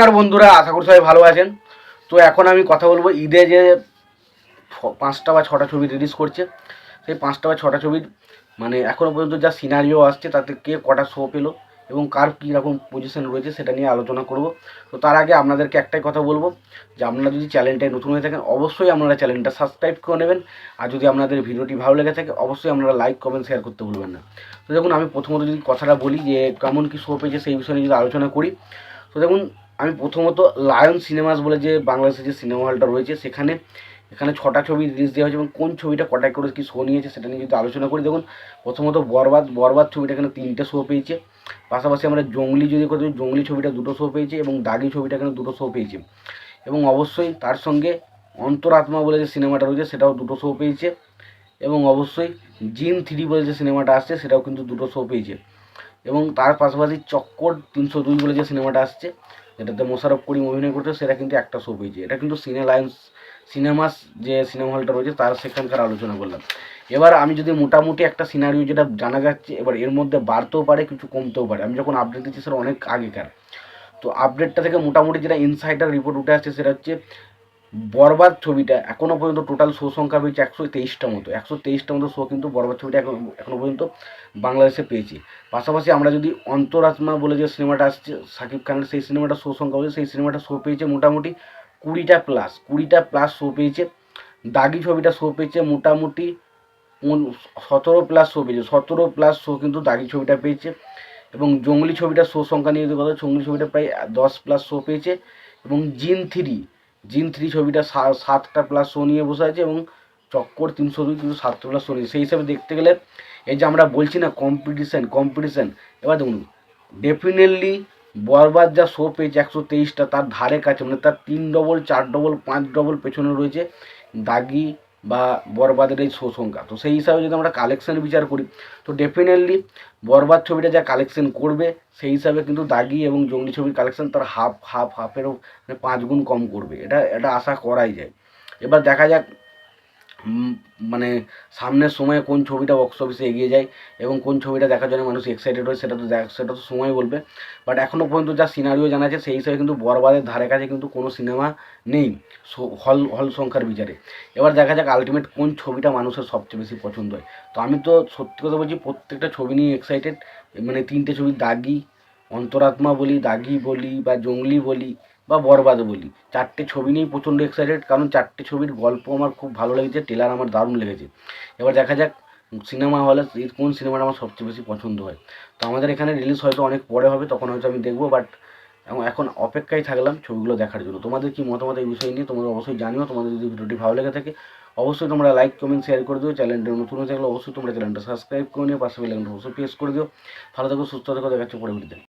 নমস্কার বন্ধুরা, আশা করি সবাই ভালো আছেন। তো এখন আমি কথা বলব ঈদে যে পাঁচটা বা ছটা ছবি রিলিজ করছে, সেই পাঁচটা বা ছটা ছবির মানে এখনও পর্যন্ত যা সিনারিও আসছে, তাতে কে কটা শো পেল এবং কার কী রকম পজিশন রয়েছে সেটা নিয়ে আলোচনা করব। তো তার আগে আপনাদেরকে একটাই কথা বলব, যে আপনারা যদি চ্যানেলটায় নতুন হয়ে থাকেন, অবশ্যই আপনারা চ্যানেলটা সাবস্ক্রাইব করে নেবেন। আর যদি আপনাদের ভিডিওটি ভালো লেগে থাকে, অবশ্যই আপনারা লাইক কমেন্ট শেয়ার করতে ভুলবেন না। তো দেখুন, আমি প্রথমত যদি কথাটা বলি, যে কেমন কী শো পেয়েছে সেই বিষয়ে যদি আলোচনা করি, তো দেখুন আমি প্রথমত লায়ন সিনেমাস বলে যে বাংলাদেশের যে সিনেমা হলটা রয়েছে, সেখানে, এখানে ছটা ছবি রিলিজ দেওয়া হয়েছে এবং কোন ছবিটা কটায় করে কী শো নিয়েছে সেটা নিয়ে যদি আলোচনা করি, দেখুন, প্রথমত বরবাদ বরবাদ ছবিটা এখানে তিনটে শো পেয়েছে। পাশাপাশি আমরা জঙ্গলি যদি করি জঙ্গলি ছবিটা দুটো শো পেয়েছে এবং দাগি ছবিটা এখানে দুটো শো পেয়েছে। এবং অবশ্যই তার সঙ্গে অন্তরাত্মা বলে যে সিনেমাটা রয়েছে, সেটাও দুটো শো পেয়েছে। এবং অবশ্যই জিন থ্রি বলে যে সিনেমাটা আসছে, সেটাও কিন্তু দুটো শো পেয়েছে। এবং তার পাশাপাশি চক্কর তিনশো দুই বলে যে সিনেমাটা আসছে। যেটাতে মোশারফ করিম অভিনয় করছে সেটা কিন্তু একটা শো পেয়েছে এটা কিন্তু সিনে লায়ন্স সিনেমাস যে সিনেমা হলটা রয়েছে, তার সেখানকার আলোচনা করলাম। এবার আমি যদি মোটামুটি একটা সিনারিও যেটা জানা যাচ্ছে, এবার এর মধ্যে বাড়তেও পারে, কিছু কমতেও পারে। আমি যখন আপডেট দিচ্ছি সেটা অনেক আগেকার। তো আপডেটটা থেকে মোটামুটি যেটা ইনসাইডার রিপোর্ট উঠে আসছে, সেটা হচ্ছে বরবাদ ছবিটা এখনও পর্যন্ত টোটাল শো সংখ্যা পেয়েছে একশো তেইশটা মতো। একশো তেইশটা মতো শো কিন্তু বরবাদ ছবিটা এখন এখনও পর্যন্ত বাংলাদেশে পেয়েছি। পাশাপাশি আমরা যদি অন্তরাত্মা বলে যে সিনেমাটা আসছে, সাকিব খানের সেই সিনেমাটা শো সংখ্যা বলছে সেই সিনেমাটা শো পেয়েছে মোটামুটি কুড়িটা প্লাস কুড়িটা প্লাস শো পেয়েছে। দাগি ছবিটা শো পেয়েছে মোটামুটি সতেরো প্লাস শো পেয়েছে। সতেরো প্লাস শো কিন্তু দাগি ছবিটা পেয়েছে। এবং জঙ্গলি ছবিটা শো সংখ্যা নিয়ে যদি কথা জঙ্গলি ছবিটা প্রায় দশ প্লাস শো পেয়েছে। এবং জিন থ্রি জিন থ্রি ছবিটা সাতটা প্লাস শো নিয়ে বসে আছে এবং চক্কর তিনশো দুই, কিন্তু সাতটা প্লাস শো নিয়ে। সেই হিসাবে দেখতে গেলে এই যে আমরা বলছি না কম্পিটিশান কম্পিটিশান এবার দেখুন ডেফিনেটলি বরবাদ যা শো পেয়েছে একশো তেইশটা, তার ধারে কাছে মানে তার তিন ডবল চার ডবল পাঁচ ডবল পেছনে রয়েছে দাগি বা বরবাদের এই সুসংখ্যা। তো সেই হিসাবে যদি আমরা কালেকশন বিচার করি, তো ডেফিনেটলি বরবাদ ছবিটা যা কালেকশন করবে, সেই হিসাবে কিন্তু দাগি এবং জঙ্গলি ছবির কালেকশন তার হাফ হাফ হাফেরও মানে পাঁচ গুণ কম করবে। এটা এটা আশা করাই যায়। এবার দেখা যাক মানে সামনের সময়ে কোন ছবিটা বক্স অফিসে এগিয়ে যায় এবং কোন ছবিটা দেখার জন্য মানুষ এক্সাইটেড হয়, সেটা তো সেটা তো সময় বলবে। বাট এখনও পর্যন্ত যা সিনারিও জানা আছে, সেই হিসাবে কিন্তু বরবাদের ধারে কাছে কিন্তু কোনো সিনেমা নেই হল হল সংখ্যার বিচারে। এবার দেখা যাক আলটিমেট কোন ছবিটা মানুষের সবচেয়ে বেশি পছন্দ হয়। তো আমি তো সত্যি কথা বলছি, প্রত্যেকটা ছবি নিয়ে এক্সাইটেড মানে তিনটে ছবি দাগি, অন্তরাত্মা বলি, দাগি বলি বা জঙ্গলি বলি বা বরবাদ বলি। চারটে ছবি নিয়েই প্রচণ্ড এক্সাইটেড কারণ চারটে ছবির গল্প আমার খুব ভালো লেগেছে টেলার আমার দারুণ লেগেছে। এবার দেখা যাক সিনেমা হলে কোন সিনেমাটা আমার সবচেয়ে বেশি পছন্দ হয়। তো আমাদের এখানে রিলিজ হয়তো অনেক পরে হবে, তখন হয়তো আমি দেখব বাট এবং এখন অপেক্ষায় থাকলাম ছবিগুলো দেখার জন্য। তোমাদের কি মতামত এই বিষয় নিয়ে তোমরা অবশ্যই জানিও, তোমাদের যদি ভিডিওটি ভালো লেগে থাকে, অবশ্যই তোমরা লাইক কমেন্ট শেয়ার করে দিও। চ্যানেলটা নতুন হয়ে থাকলে অবশ্যই তোমরা চ্যানেলটা সাবস্ক্রাইব করে নিও, পাশে বেলাইকনটা অবশ্যই প্রেস করে দিও। ভালো থাকো, সুস্থ থাকো দেখাচ্ছে পরে